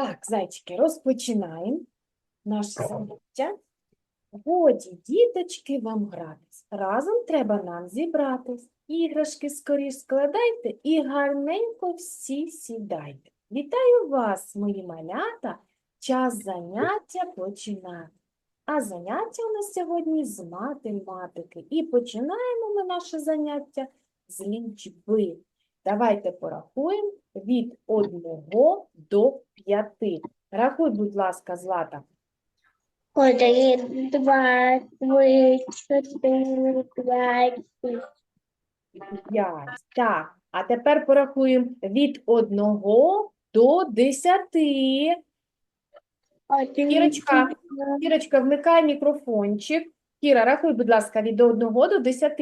Так, зайчики, розпочинаємо наше заняття. Годі, діточки, вам гратись. Разом треба нам зібратись. Іграшки скоріш складайте і гарненько всі сідайте. Вітаю вас, мої малята! Час заняття починати. А заняття у нас сьогодні з математики. І починаємо ми наше заняття з лічби. Давайте порахуємо від 1 до 5. Рахуй, будь ласка, Злата. Один, два, три, чотири, п'ять, шість. 5. Так, а тепер порахуємо від 1 до 10. Один, Кірочка, Кірочка, вмикай мікрофончик. Кіра, рахуй, будь ласка, від 1 до 10.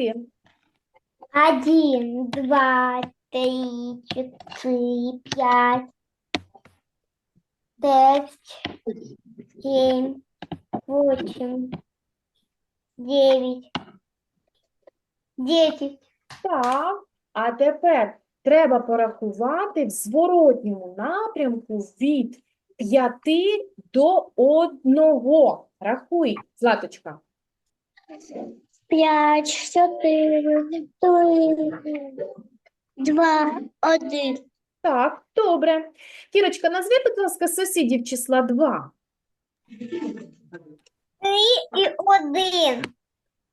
Один, два, три, четыре, пять, шесть, семь, восемь, девять, десять. Так, а тепер треба порахувати в зворотньому напрямку від 5 до 1. Рахуй, Златочка. Пять, четыре, три, два, один. Так, добре. Кірочка, назви, будь ласка, сусідів числа 2. Три і один.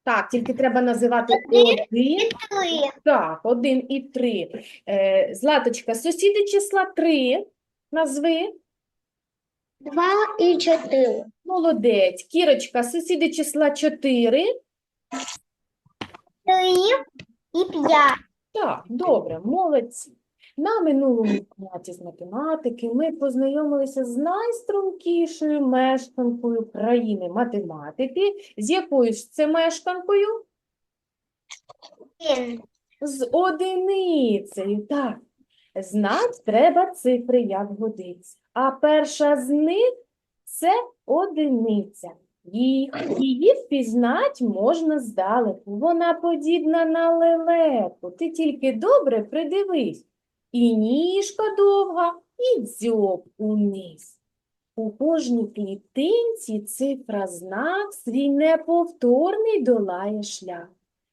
Так, тільки треба називати Один 1. Три. Так, 1 і 3. Е, Златочка, сусіди числа 3. Назви. Два і чотири. Молодець. Кірочка, сусіди числа 4. Три і п'ять. Так, добре, молодці. На минулому заняті з математики ми познайомилися з найстрункішою мешканкою країни математики. З якою ж це мешканкою? Один. З одиницею, так. Знать треба цифри, як годиться. А перша з них це одиниця. Їх, її впізнать можна здалеку. Вона подібна на лелеку. Ти тільки добре придивись. І ніжка довга, і дзьоб униз. У кожній клітинці цифра знак свій неповторний долає шлях.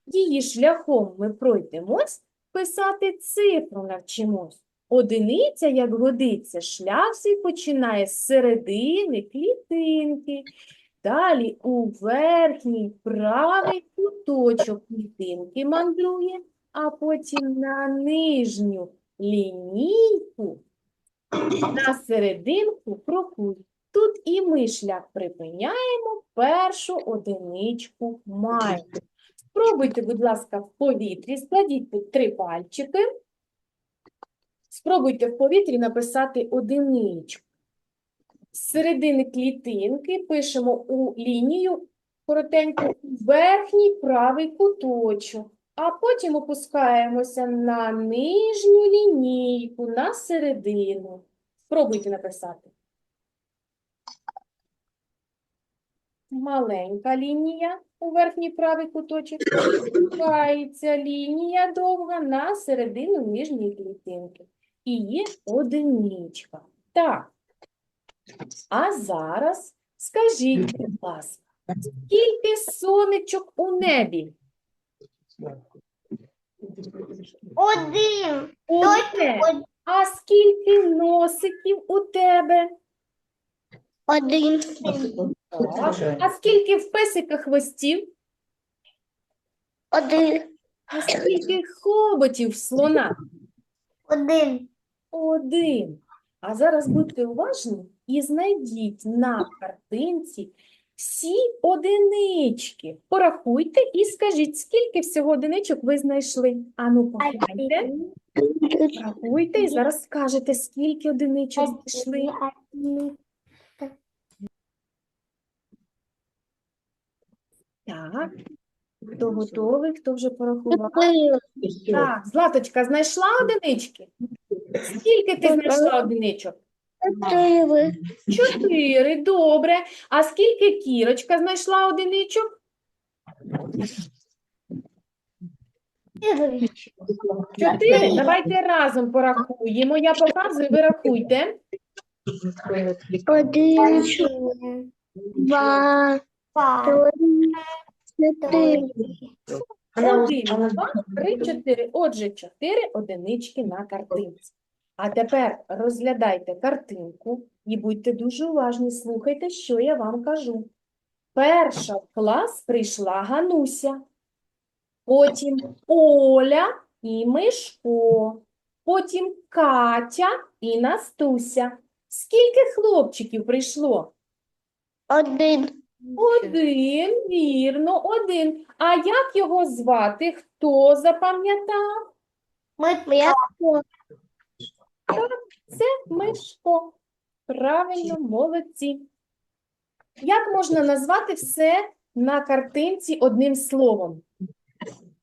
Її шляхом ми пройдемось, писати цифру навчимось. Одиниця, як годиться, шлях свій починає з середини клітинки. Далі у верхній правий куточок клітинки мандрує, а потім на нижню лінійку на серединку крокує. Тут і ми шлях припиняємо, першу одиничку маємо. Спробуйте, будь ласка, в повітрі, складіть три пальчики. Спробуйте в повітрі написати одиничку. З середини клітинки пишемо у лінію коротеньку верхній правий куточок, а потім опускаємося на нижню лінійку, на середину. Спробуйте написати. Маленька лінія у верхній правий куточок. Опускається лінія довга на середину нижньої клітинки. І є одиничка. Так. А зараз скажіть, будь ласка, скільки сонечок у небі? Один. Одне. Од- А скільки носиків у тебе? Один. Так. А скільки в песика хвостів? Один. А скільки хоботів в слона? Один. Один. А зараз будьте уважні і знайдіть на картинці всі одинички. Порахуйте і скажіть, скільки всього одиничок ви знайшли. Ану, погляньте, рахуйте і зараз скажете, скільки одиничок знайшли. Так. Хто готовий, хто вже порахував? Так, Златочка, знайшла одинички? Скільки ти знайшла одиничок? Чотири. Чотири, добре. А скільки Кірочка знайшла одиничок? Чотири. Давайте разом порахуємо. Я показую, ви рахуйте. Один, два, три, чотири. Один, два, три, чотири. Отже, чотири одинички на картинці. А тепер розглядайте картинку і будьте дуже уважні, слухайте, що я вам кажу. Перша в клас прийшла Гануся, потім Оля і Мишко, потім Катя і Настуся. Скільки хлопчиків прийшло? Один. Один, вірно, один. А як його звати? Хто запам'ятав? Мишко. Це Мишко. Правильно, молодці. Як можна назвати все на картинці одним словом?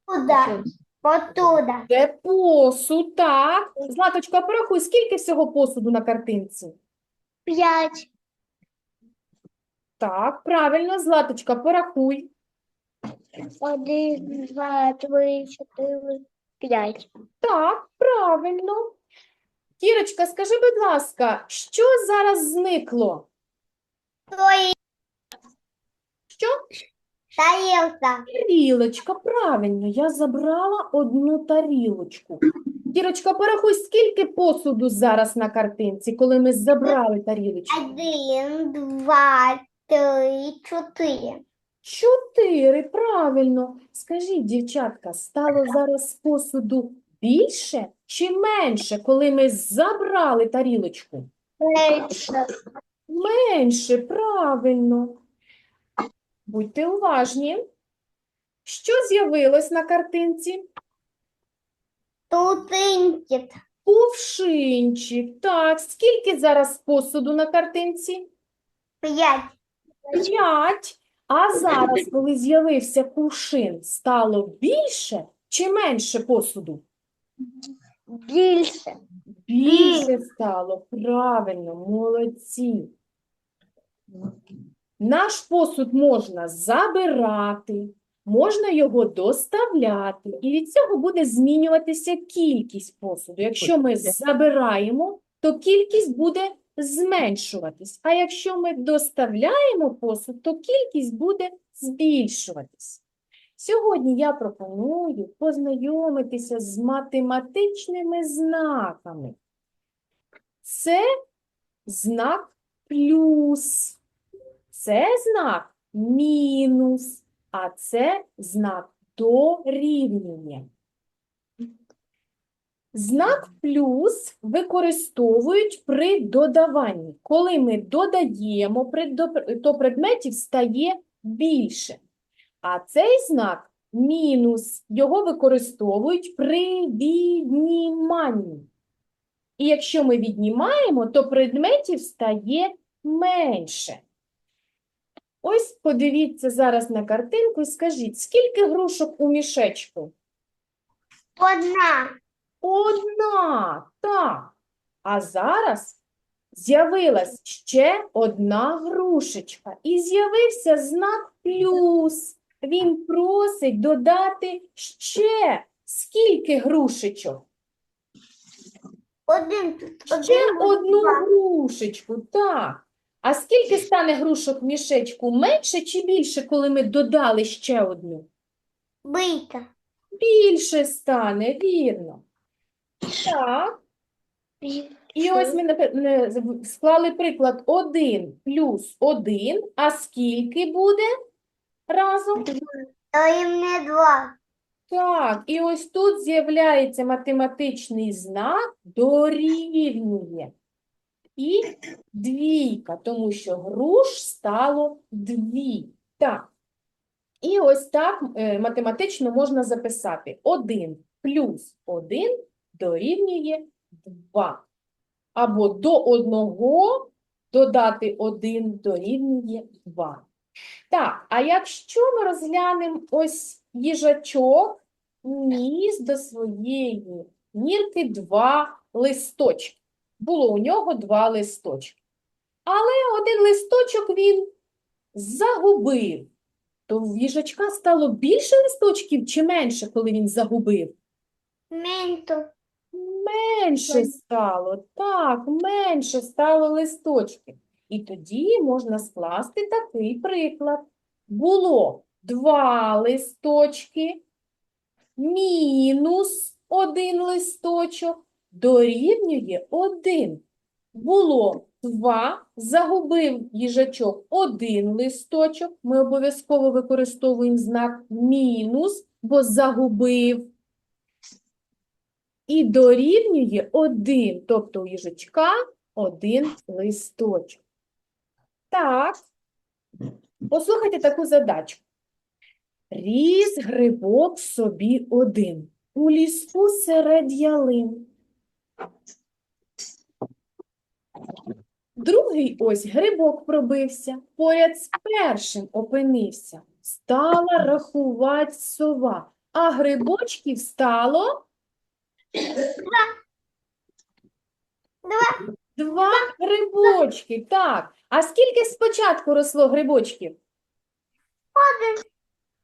Туда. Отуда. Це посуд, так. Златочка, порахуй, скільки всього посуду на картинці? П'ять. Так, правильно, Златочка, порахуй. Один, два, три, чотири, п'ять. Так, правильно. Кірочка, скажи, будь ласка, що зараз зникло? Твої Що? тарілка. Тарілочка, правильно, я забрала одну тарілочку. Кірочка, порахуй, скільки посуду зараз на картинці, коли ми забрали тарілочку? Один, два, три, чотири. Чотири, правильно. Скажіть, дівчатка, стало зараз посуду більше чи менше, коли ми забрали тарілочку? Менше. Менше, правильно. Будьте уважні. Що з'явилось на картинці? Тутинчик. Кувшинчик. Так, скільки зараз посуду на картинці? П'ять. П'ять. А зараз, коли з'явився кувшин, стало більше чи менше посуду? Більше. Більше стало. Правильно, молодці. Наш посуд можна забирати, можна його доставляти, і від цього буде змінюватися кількість посуду. Якщо ми забираємо, то кількість буде зменшуватись. А якщо ми доставляємо посуд, то кількість буде збільшуватись. Сьогодні я пропоную познайомитися з математичними знаками. Це знак плюс, це знак мінус, а це знак дорівнює. Знак плюс використовують при додаванні. Коли ми додаємо, то предметів стає більше. А цей знак мінус, його використовують при відніманні. І якщо ми віднімаємо, то предметів стає менше. Ось подивіться зараз на картинку і скажіть, скільки грушок у мішечку? Одна. Одна, так. А зараз з'явилась ще одна грушечка. І з'явився знак плюс. Він просить додати ще скільки грушечок? Один. Ще Один. одну два. грушечку, так. А скільки стане грушок в мішечку? Менше чи більше, коли ми додали ще одну? Бийка. Більше стане, вірно. Так. І ось ми не- склали приклад 1 плюс 1, а скільки буде разом? Дорівнює два. Так, і ось тут з'являється математичний знак дорівнює. І двійка, тому що груш стало дві. Так. І ось так е, математично можна записати. 1 плюс 1 дорівнює 2. Або до 1 додати 1 дорівнює 2. Так, а якщо ми розглянемо ось їжачок ніс до своєї нірки два листочки. Було у нього два листочки. Але один листочок він загубив. То в їжачка стало більше листочків чи менше, коли він загубив? Менту. менше стало. Так, менше стало листочків. І тоді можна скласти такий приклад. Було два листочки, мінус один листочок, дорівнює один. Було два, загубив їжачок один листочок. Ми обов'язково використовуємо знак мінус, бо загубив. І дорівнює один, тобто у їжачка один листочок. Так, послухайте таку задачку. Ріс грибок собі один, у ліску серед ялин. Другий ось грибок пробився, поряд з першим опинився. Стала рахувати сова, а грибочків стало? Два грибочки. Так. А скільки спочатку росло грибочків? Один.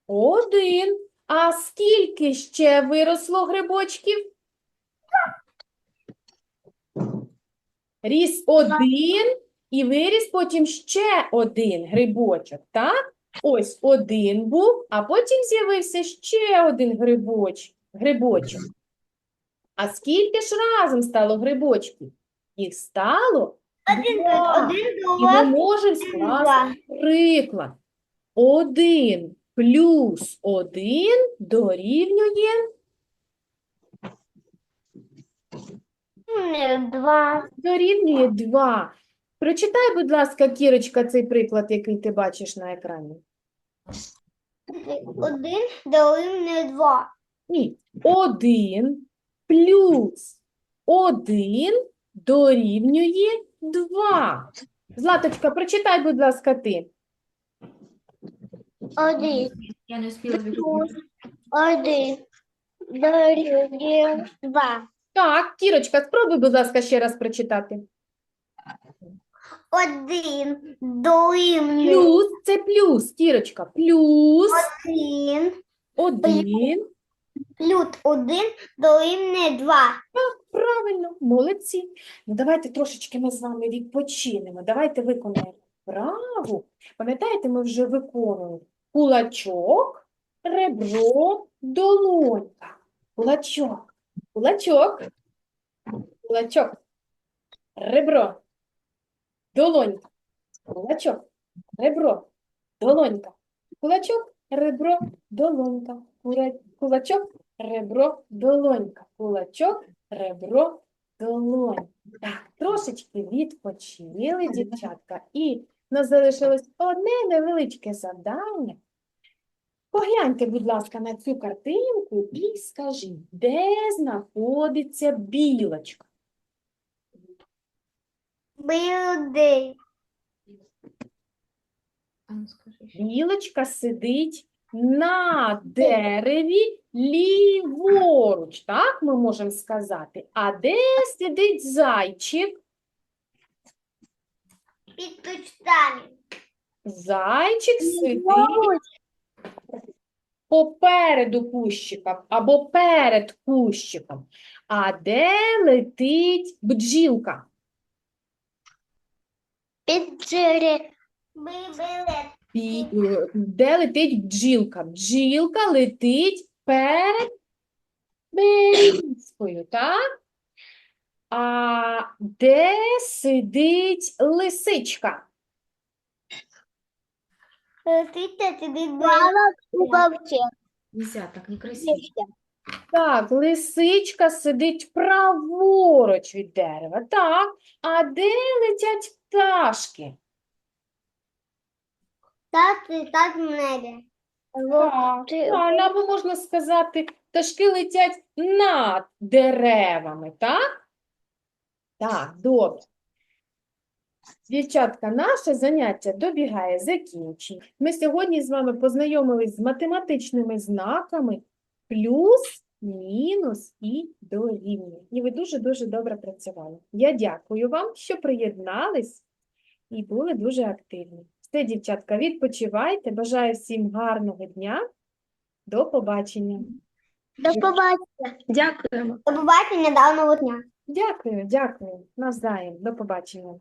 Один. А скільки ще виросло грибочків? Ріс один і виріс потім ще один грибочок, так? Ось один був, а потім з'явився ще один грибоч, грибочок. А скільки ж разом стало грибочків? Їх стало Один, два. один, І ми два, можемо скласти приклад. Один плюс один дорівнює, два. дорівнює 2. Прочитай, будь ласка, Кірочка, цей приклад, який ти бачиш на екрані. Один дорівнює два. Ні. 1 плюс 1 дорівнює 2. Златочка, прочитай, будь ласка, ти. Один Я не успіла плюс звідти. один дорівнює два. Так, Кірочка, спробуй, будь ласка, ще раз прочитати. Один дорівнює Плюс, це плюс, Кірочка, плюс один. 1. Плюс один дорівнює два. Правильно, молодці. Ну, давайте трошечки ми з вами відпочинемо. Давайте виконаємо вправу. Пам'ятаєте, ми вже виконували кулачок, ребро, долонька. Кулачок, кулачок, кулачок, ребро, долонька, кулачок, ребро, долонька, кулачок, ребро, долонька, кулачок, ребро, долонька, кулачок, ребро, долонька. Так, трошечки відпочили, дівчатка, і нас залишилось одне невеличке завдання. Погляньте, будь ласка, на цю картинку і скажіть, де знаходиться білочка? Білий. Ну. Білочка сидить на дереві ліворуч, так ми можемо сказати. А де сидить зайчик? Під кустами. Зайчик сидить попереду кущика або перед кущиком. А де летить бджілка? Під е, Де летить бджілка? Бджілка летить перед берізкою, так? А де сидить лисичка? Тобі балок у бабці. Нельзя, так некрасиво. Так, лисичка сидить праворуч від дерева. Так, а де летять пташки? Так, і так в небі. Так, ти- правильно, або можна сказати, пташки летять над деревами, так? Так, добре. Дівчатка, наше заняття добігає закінчення. Ми сьогодні з вами познайомились з математичними знаками плюс, мінус і дорівнює. І ви дуже-дуже добре працювали. Я дякую вам, що приєднались і були дуже активні. Все, дівчатка, відпочивайте. Бажаю всім гарного дня. До побачення. До побачення. Дякуємо. До побачення, давного дня. Дякую, дякую. Навзаєм. До побачення.